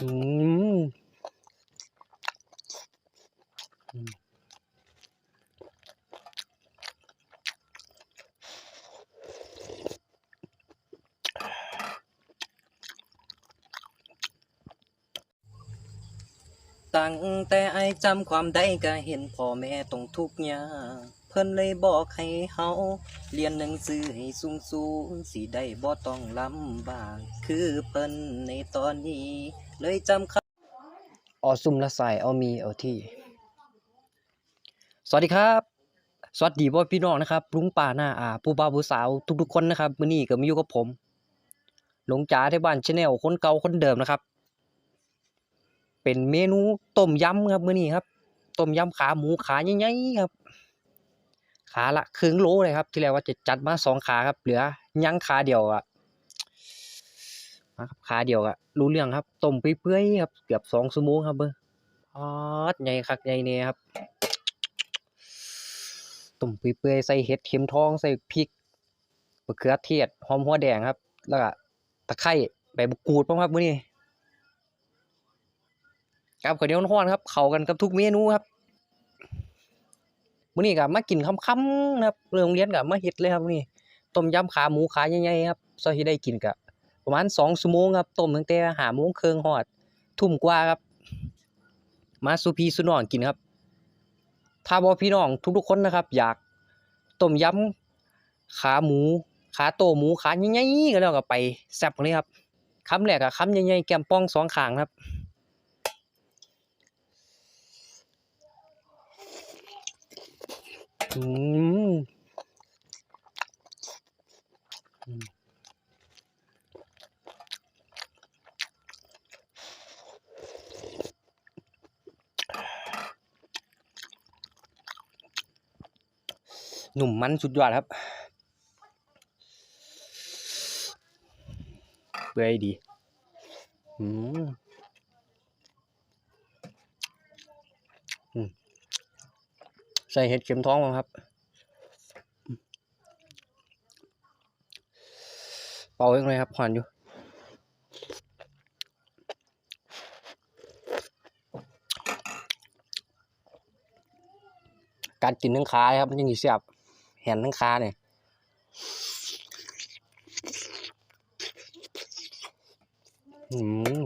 อืมตั้งแต่ไอจำความได้ก็เห็นพ่อแม่ต้องทุกข์ยากเพิ่นเลยบอกให้เฮาเรียนหนังสือให้สูงสูงสิได้บ่ต้องลำบาก คือเพิ่นในตอนนี้ เลยจำคำออซุ่มละสายเอามีเอาที่ สวัสดีครับ สวัสดีพ่อพี่น้องนะครับลุงป้าหน้าอาผู้บ่าวผู้สาวทุกๆคนนะครับมื้อนี้ก็มาอยู่กับผมหลงจ๋าที่บ้านชาแนลคนเก่าคนเดิมนะครับ เป็นเมนูต้มยำครับมื้อนี้ครับต้มยำขาหมูขาใหญ่ๆครับ ขาละครึ่งโลเลยครับ ที่แรกว่าจะจัดมาสองขาครับ เหลือยังขาเดียวอะ มาครับขาเดียวอะรู้เรื่องครับต้มเปื่อยๆครับเกือบสองชั่วโมงครับเบอร์ออดใหญ่คักใหญ่เนี่ยครับต้มเปื่อยๆใส่เห็ดเข็มทองใส่พริกมะเขือเทศหอมหัวแดงครับ แล้วก็ตะไคร้ใบมะกรูดบ้างครับมื้อนี้ครับข้าวเหนียวร้อนครับ เข้ากันกับทุกเมนูครับมื้อนี้ก็มากินค่ำๆนะครับเรื่องโรงเรียนก็มาเฮ็ดเลยครับมื้อนี้ต้มยำขาหมูขาใหญ่ๆครับซอยที่ได้กินก็ ประมาณ2ชั่วโมงครับต้มตั้งแต่5โมงเครึ่งฮอด ทุ่มกว่าครับ มาสูพีสู่น้องกินครับ ถ้าบ่พี่น้องทุกๆคนนะครับ อยากต้มยำขาหมู ขาโตหมูขาใหญ่ๆก็แล้วก็ไปแซ่บกันเลยครับคำแรกก็คำใหญ่ๆแก้มป่องสองขางครับอืมอืม หนุ่มมันสุดยอดครับเปื่อยดีอืมใส่เห็ดเข็มท้องมาครับ เป่ายังไงครับผ่านอยู่การกินทั้งขาครับมันยังอยู่เสียบ แหนทั้งขาเนี่ยอืม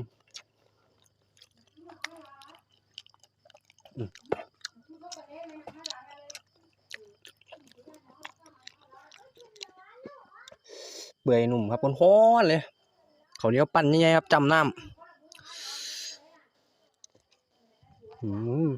เปื่อหนุ่มครับร้อนเลยเขาเหนียวปั้นยังไงครับจำน้ำอืม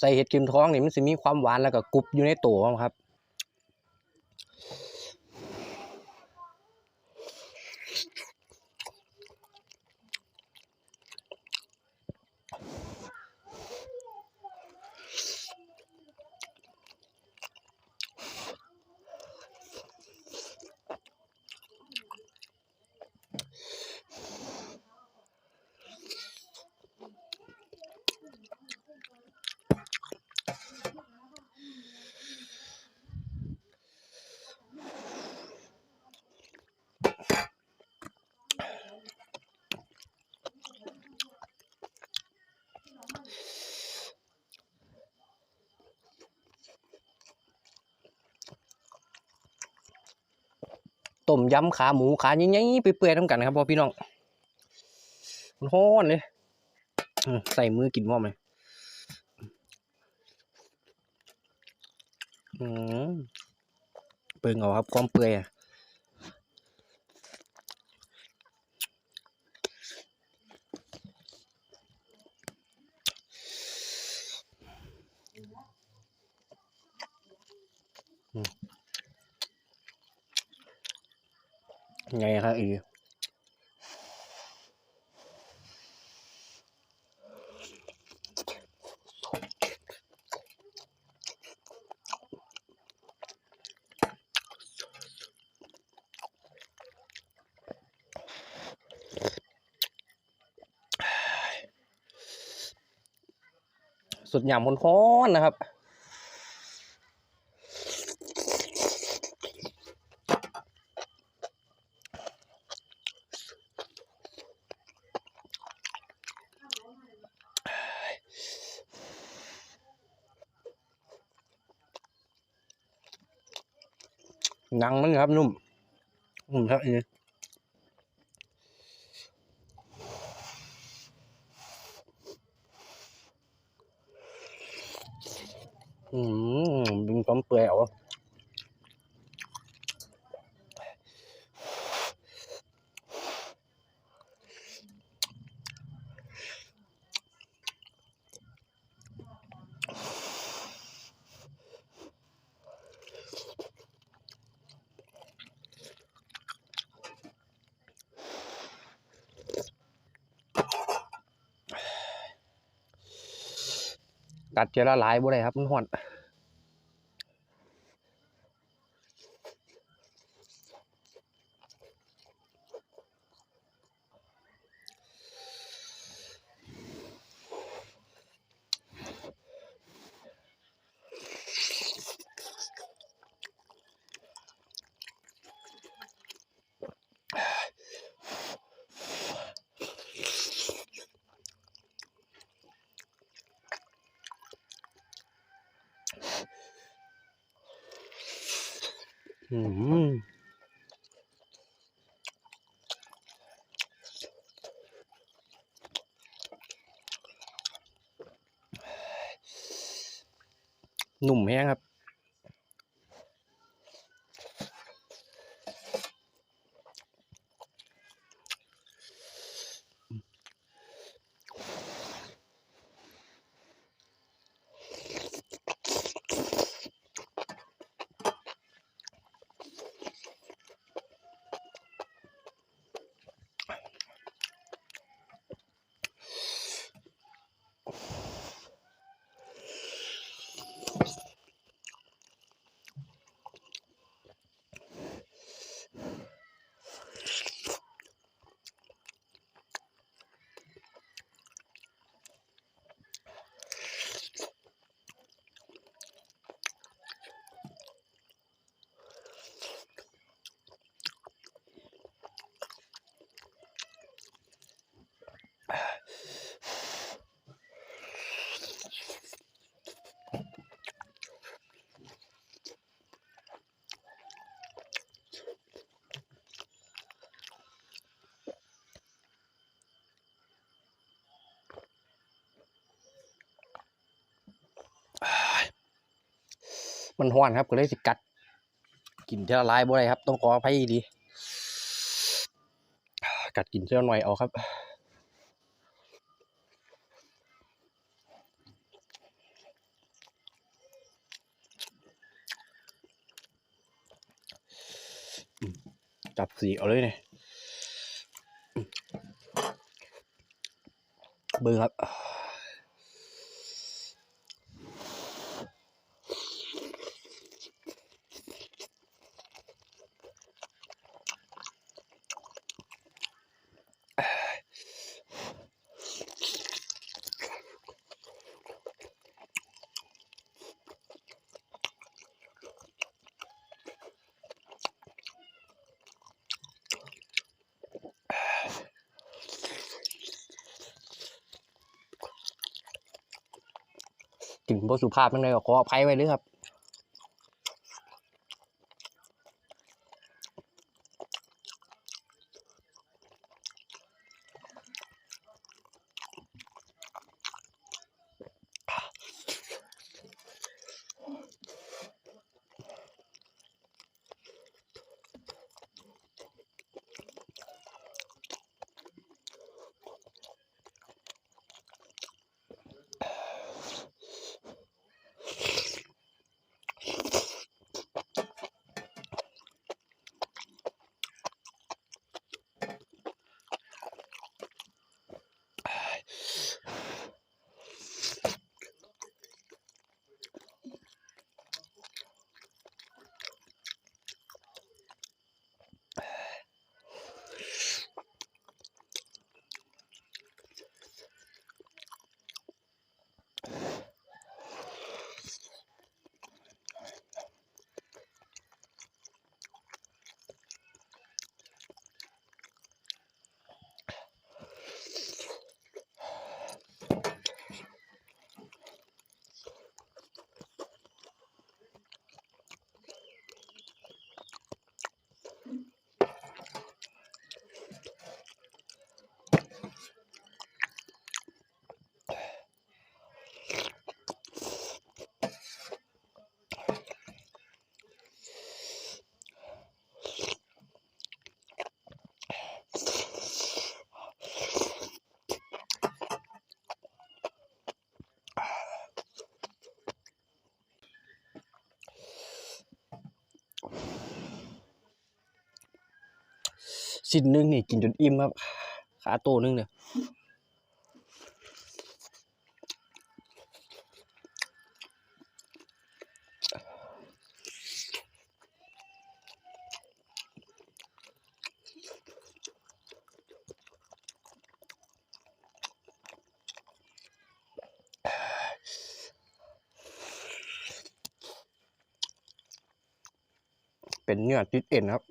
ใส่เห็ดเข็มท้องนี่มันจะมีความหวานแล้วก็กรุบอยู่ในตัวมันครับ ต้มยำขาหมูขาใหญ่ๆเปื่อยๆทำกันครับพ่อพี่น้องมันฮ้อนเลยใส่มือกินพ่อมเลยอืมเปิงเอาครับความเปื่อยอะ ไงครับอีสุดหยำคนค้อนนะครับ หนังมันครับนุ่มนุ่มครับอันนี้อืมเป็นความเปื่อยเหรอ กัดเจอละลายบ่ได้ครับมันห่อน หนุ่มแห้งครับ มันห้อนครับก็เลยสิกัด กินเท่าละลายบ่ได้ครับ ต้องขออภัยดี กัดกินเท่าหน่อยเอาครับจับสีเอาเลยเนี่ยเบิ่งครับ ถึงบ่สุภาพยังไงก็ขออภัยไว้เลยครับ สิ้นนึงนี่กินจนอิ่มครับขาโตนึงเนี่ยเป็นเนื้อติดเอ็นครับ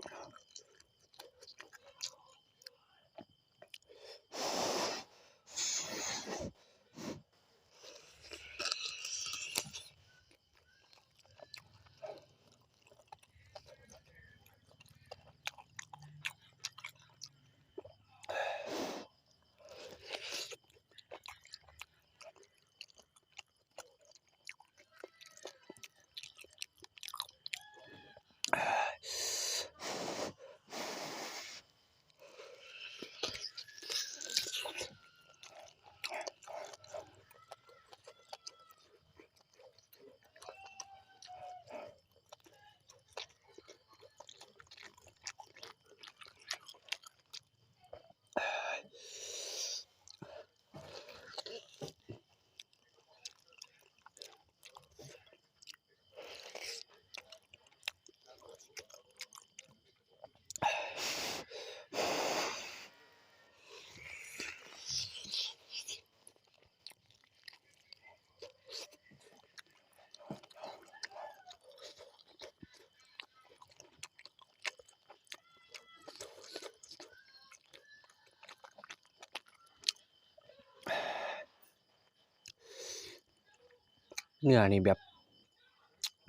เนื้อนี่แบบ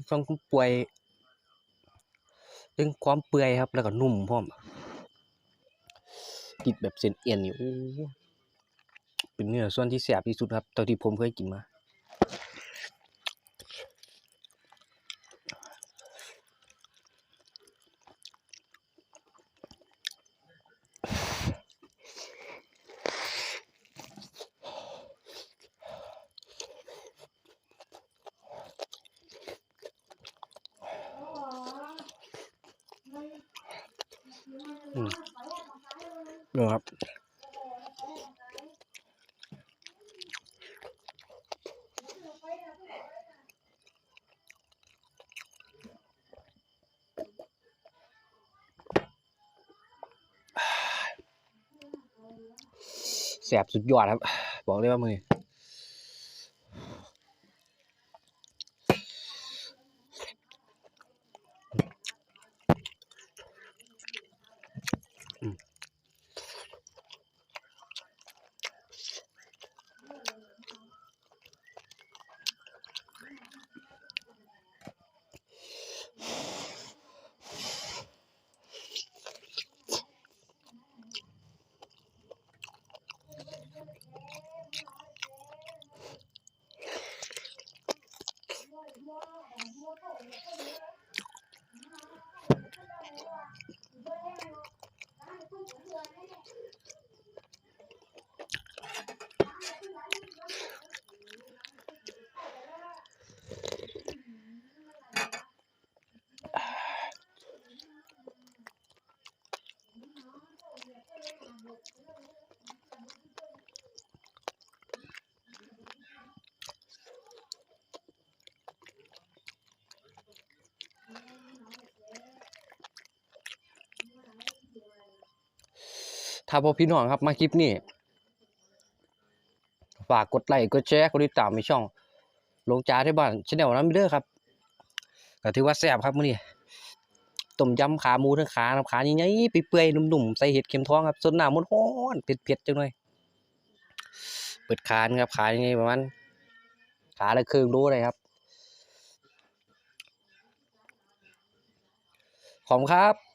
ความเปื่อยเรื่องความเปื่อยครับ แล้วก็นุ่มพร้อมติดแบบเส้นเอ็นนี่โอ้เป็นเนื้อส่วนที่แซ่บที่สุดครับเท่าที่ผมเคยกินมา ครับแสบสุดยอดครับ บอกเลยว่ามือ ถ้าพอพี่น้องครับมาคลิปนี้ ฝากกดไลค์กดแชร์กดติดตามในช่องลงจ้าที่บ้านชแนลน้ำเด้อครับก็ถือว่าแซ่บครับมื้อนี้ต้มยำขาหมูทั้งขาน้ำขาใหญ่ๆเปื่อยๆนุ่มๆใส่เห็ดเข็มทองครับส่วนน้ำมันร้อนเผ็ดๆจังหน่อยเปิดคานครับขายังไงประมาณขาละครึ่งโลเลยครับขอบคุณครับ